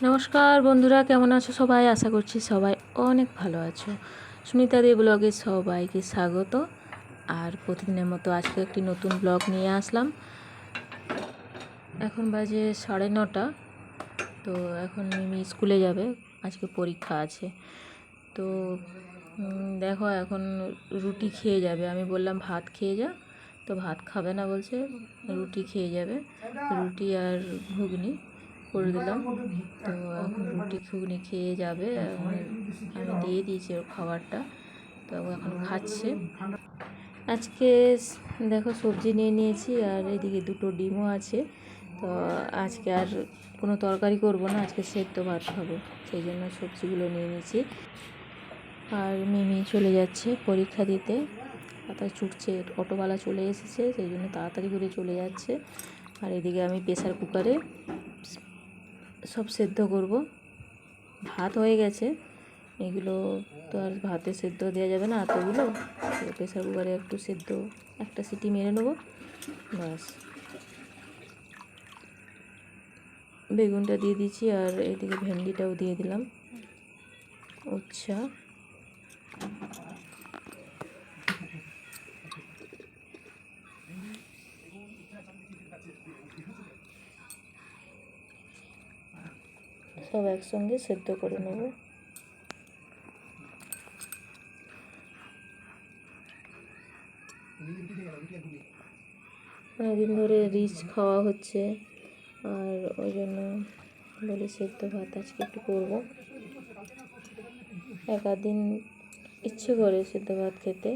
নমস্কার বন্ধুরা, কেমন আছো সবাই? আশা করছি সবাই অনেক ভালো আছো। সুনিতা দে ব্লগে সবাইকে স্বাগত। আর প্রতিদিনের মতো আজকে একটি নতুন ব্লগ নিয়ে আসলাম। এখন বাজে সাড়ে নটা, তো এখন মিমি স্কুলে যাবে, আজকে পরীক্ষা আছে। তো দেখো এখন রুটি খেয়ে যাবে। আমি বললাম, ভাত খেয়ে যা। তো ভাত খাবে না বলছে, রুটি খেয়ে যাবে। রুটি আর ঘুগনি। করে দিলাম। তো এখন রুটি ঘুগনি খেয়ে যাবে। আমি দিয়ে দিয়েছি ওর খাবারটা। তো এখন খাচ্ছে। আজকে দেখো সবজি নিয়ে নিয়েছি আর এদিকে দুটো ডিমও আছে। তো আজকে আর কোনো তরকারি করব না, আজকে সেদ্ধ ভাত খাব সেই জন্য সবজিগুলো নিয়ে নিয়েছি। আর মিমি চলে যাচ্ছে পরীক্ষা দিতে। পাতা ছুটছে, অটোওয়ালা চলে এসেছে, সেই জন্য তাড়াতাড়ি করে চলে যাচ্ছে। আর এদিকে আমি প্রেসার কুকারে সব সেদ্ধ করব। ভাত হয়ে গেছে। এগুলো তো আর ভাতে সেদ্ধ দেওয়া যাবে না এতগুলো। তো প্রেসার কুকারে একটু সেদ্ধ, একটা সিটি মেরে নেব। ব্যাস। বেগুনটা দিয়ে দিচ্ছি আর এদিকে ভেন্ডিটাও দিয়ে দিলাম। আচ্ছা। সব একসঙ্গে সেদ্ধ করে নেব। অনেকদিন ধরে রিচ খাওয়া হচ্ছে, আর ওই জন্য বলি সেদ্ধ ভাত আজকে একটু করব। এক আধ দিন ইচ্ছে করে সেদ্ধ ভাত খেতে।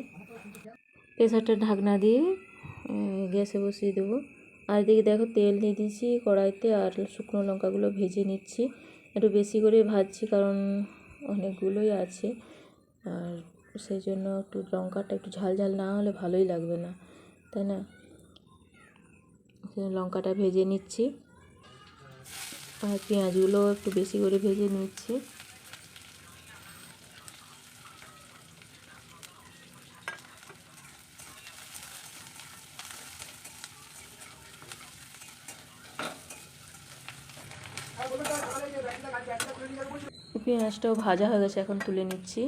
প্রেসারটা ঢাকনা দিয়ে গ্যাসে বসিয়ে দেবো। আর এদিকে দেখো তেল দিয়ে দিয়েছি কড়াইতে, আর শুকনো লঙ্কাগুলো ভেজে নিচ্ছি। একটু বেশি করে ভাজছি কারণ অনেকগুলোই আছে। আর সেই জন্য একটু লঙ্কাটা একটু ঝাল ঝাল না হলে ভালোই লাগবে না, তাই না? লঙ্কাটা ভেজে নিচ্ছি। আর পেঁয়াজগুলো একটু বেশি করে ভেজে নিচ্ছি। পেঁয়াজটাও ভাজা হয়ে গেছে, এখন তুলে নিচ্ছি।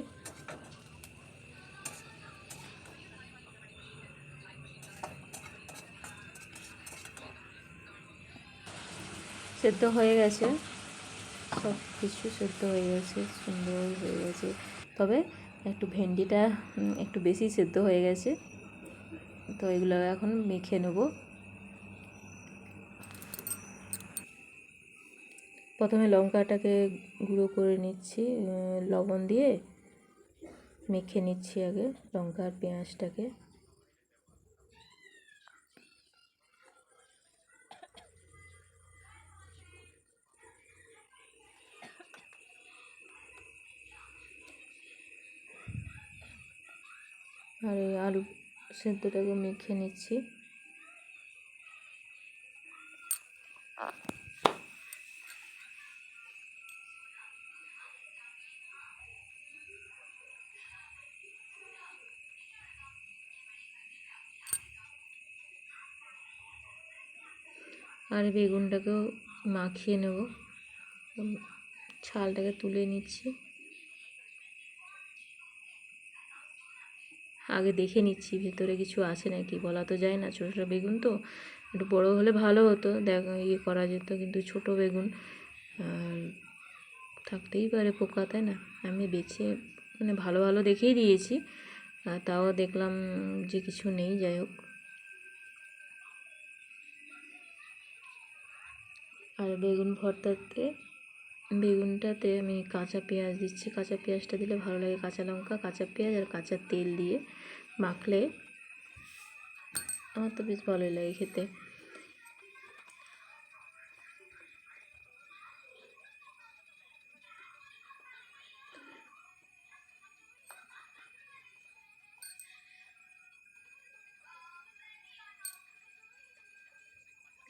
সেদ্ধ হয়ে গেছে। সব কিছু সেদ্ধ হয়ে গেছে, সুন্দর হয়ে গেছে। তবে একটু ভেন্ডিটা একটু বেশি সেদ্ধ হয়ে গেছে। তো এগুলো এখন মেখে নেব। প্রথমে লঙ্কাটাকে গুঁড়ো করে নিচ্ছি লবণ দিয়ে। মেখে নিচ্ছি আগে লঙ্কা আর পেঁয়াজটাকে। আর এই আলু সেদ্ধটাকে মেখে নিচ্ছি। আর বেগুনটাকেও মাখিয়ে নেব। ছালটাকে তুলে নিচ্ছি। আগে দেখে নিচ্ছি, ভেতরে কিছু আছে নাকি? বলা তো যায় না, ছোটো ছোটো বেগুন তো। একটু বড়ো হলে ভালো হতো, দেখ ইয়ে করা যেত, কিন্তু ছোট বেগুন থাকতেই পারে পোকা, তাই না? আমি বেছে মানে ভালো ভালো দেখেই দিয়েছি। তাও দেখলাম যে কিছু নেই, যাই হোক। আর বেগুন ভর্তাতে, বেগুনটাতে আমি কাঁচা পেঁয়াজ দিচ্ছি। কাঁচা পেঁয়াজটা দিলে ভালো লাগে কাঁচা লঙ্কা, কাঁচা পেঁয়াজ আর কাঁচা তেল দিয়ে মাখলে আমার তো বেশ ভালোই লাগে খেতে।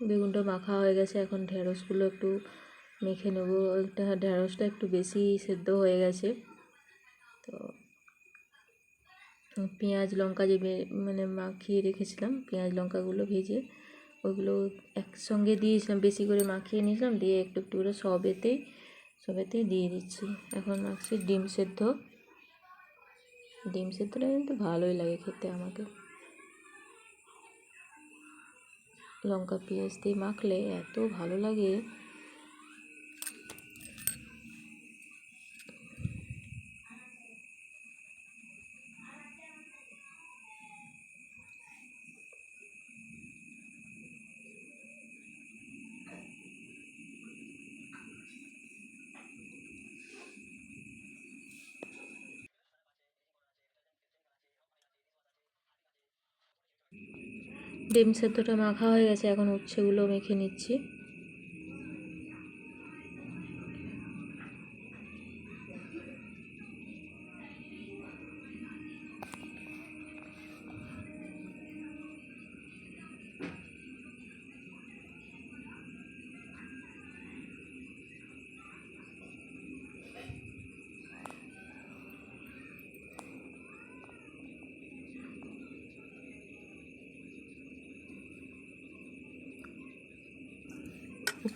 বেগুনটা মাখা হয়ে গেছে, এখন ঢেঁড়সগুলো একটু মেখে নেব। একটা ঢেঁড়সটা একটু বেশি সেদ্ধ হয়ে গেছে। তো পেঁয়াজ লঙ্কা যে মানে মাখিয়ে রেখেছিলাম, পেঁয়াজ লঙ্কাগুলো ভেজে ওগুলো একসঙ্গে দিয়েছিলাম, বেশি করে মাখিয়ে নিয়েছিলাম, দিয়ে একটু একটু করে সব এতেই সবেতেই দিয়ে দিচ্ছি। এখন মাখছি ডিম সেদ্ধ। ডিম সেদ্ধটা কিন্তু ভালোই লাগে খেতে আমাকে। লঙ্কা পেঁয়াজ দিয়ে মাখলে এত ভালো লাগে। ডিম সেদ্ধটা মাখা হয়ে গেছে এখন উচ্ছেগুলো মেখে নিচ্ছি।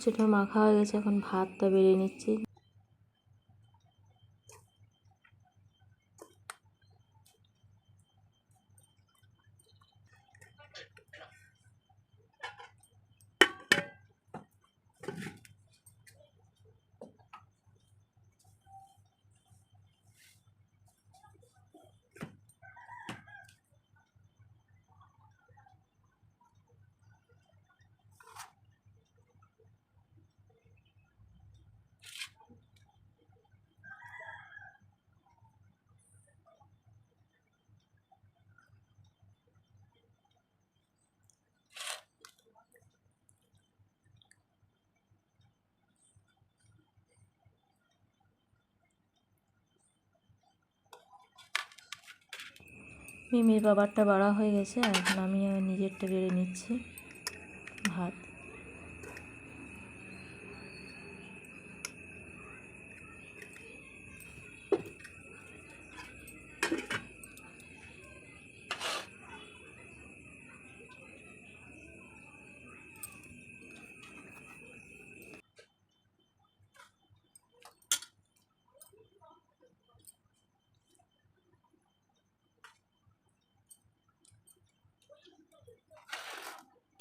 উচ্ছেটা মাখা হয়ে গেছে এখন ভাতটা বেড়ে নিচ্ছি। মিমির বাবারটা বাড়া হয়ে গেছে এখন আমি নিজেরটা বেড়ে নিচ্ছি ভাত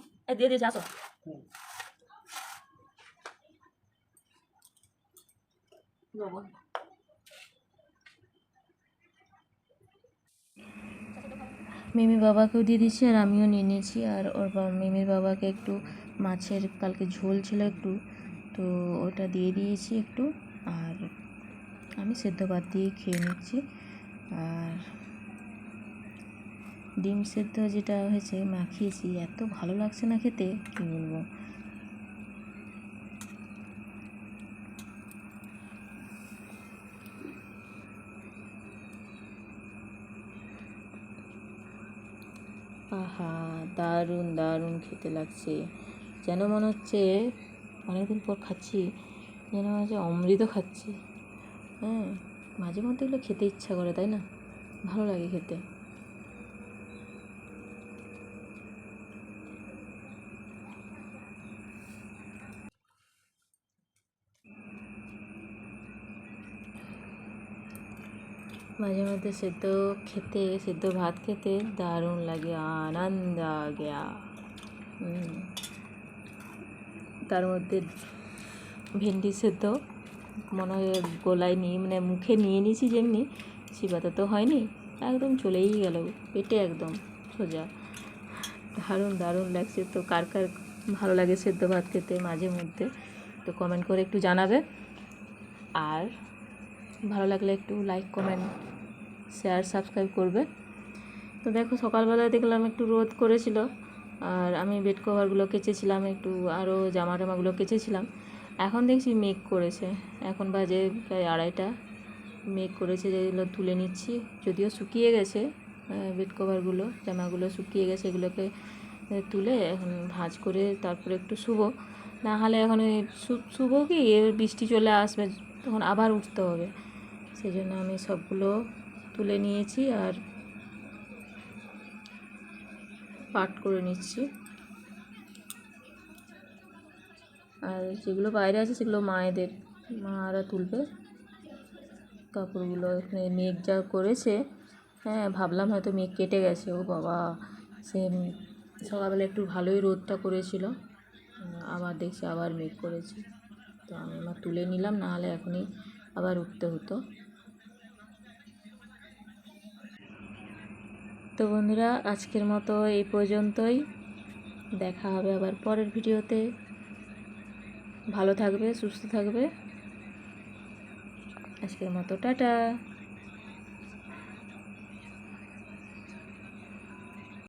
এই দিয়ে দিয়েছে আসো লবণ মিমির বাবাকেও দিয়ে দিচ্ছি আর আমিও নিয়ে নিয়েছি আর ওর বাবা মিমির বাবাকে একটু মাছের কালকে ঝোল ছিল একটু তো ওটা দিয়ে দিয়েছি একটু আর আমি সেদ্ধ ভাত দিয়ে খেয়ে নিচ্ছি আর ডিম সেদ্ধ যেটা হয়েছে মাখিয়েছি, এত ভালো লাগছে না খেতে, কী বলব? আহা, দারুণ দারুণ খেতে লাগছে। যেন মনে হচ্ছে অনেকদিন পর খাচ্ছি, যেন মনে হচ্ছে অমৃত খাচ্ছি। হ্যাঁ মাঝে মধ্যে এগুলো খেতে ইচ্ছা করে, তাই না? ভালো লাগে খেতে। মাঝে মধ্যে সেদ্ধ খেতে, সেদ্ধ ভাত খেতে দারুণ লাগে, আনন্দ গয়া। তার মধ্যে ভেন্ডি সেদ্ধ, মনে হয় গোলায় নিয়ে মানে মুখে নিয়ে নিয়েছি যেমনি চিবাতে তো হয়নি, একদম চলেই গেল, পেটে একদম সোজা দারুণ দারুণ লাগছে তো, কার কার ভালো লাগে সেদ্ধ ভাত খেতে মাঝে মধ্যে তো কমেন্ট করে একটু জানাবে আর ভালো লাগলে একটু লাইক কমেন্ট শেয়ার সাবস্ক্রাইব করবে। তো দেখো, সকালবেলায় দেখলাম একটু রোদ করেছিল, আর আমি বেড কভারগুলো কেচেছিলাম, একটু আরও জামা টামাগুলো কেচেছিলাম। এখন দেখছি মেঘ করেছে। এখন বাজে প্রায় আড়াইটা। মেঘ করেছে যেগুলো তুলে নিচ্ছি। যদিও শুকিয়ে গেছে বেড কভারগুলো জামাগুলো শুকিয়ে গেছে, এগুলোকে তুলে এখন ভাঁজ করে তারপরে একটু শুবো। না হলে এখন ওই শু- শুবো কি? বৃষ্টি চলে আসবে, তখন আবার উঠতে হবে। সেই জন্য আমি সবগুলো তুলে নিয়েছি আর পাট করে নিচ্ছি। আর যেগুলো বাইরে আছে সেগুলো মায়েদের মা আরা তুলবে। কাপড়গুলো এখানে মেঘ যা করেছে হ্যাঁ ভাবলাম হয়তো মেঘ কেটে গেছে। ও বাবা সে সকালবেলা একটু ভালোই রোদটা করেছিল। আবার দেখছি আবার মেঘ করেছে। তো আমি আমার তুলে নিলাম, নাহলে এখনই আবার উঠতে হতো। তো বন্ধুরা, আজকের মতো এই পর্যন্তই। দেখা হবে আবার পরের ভিডিওতে। ভালো থাকবে, সুস্থ থাকবে। আজকের মতো, টাটা।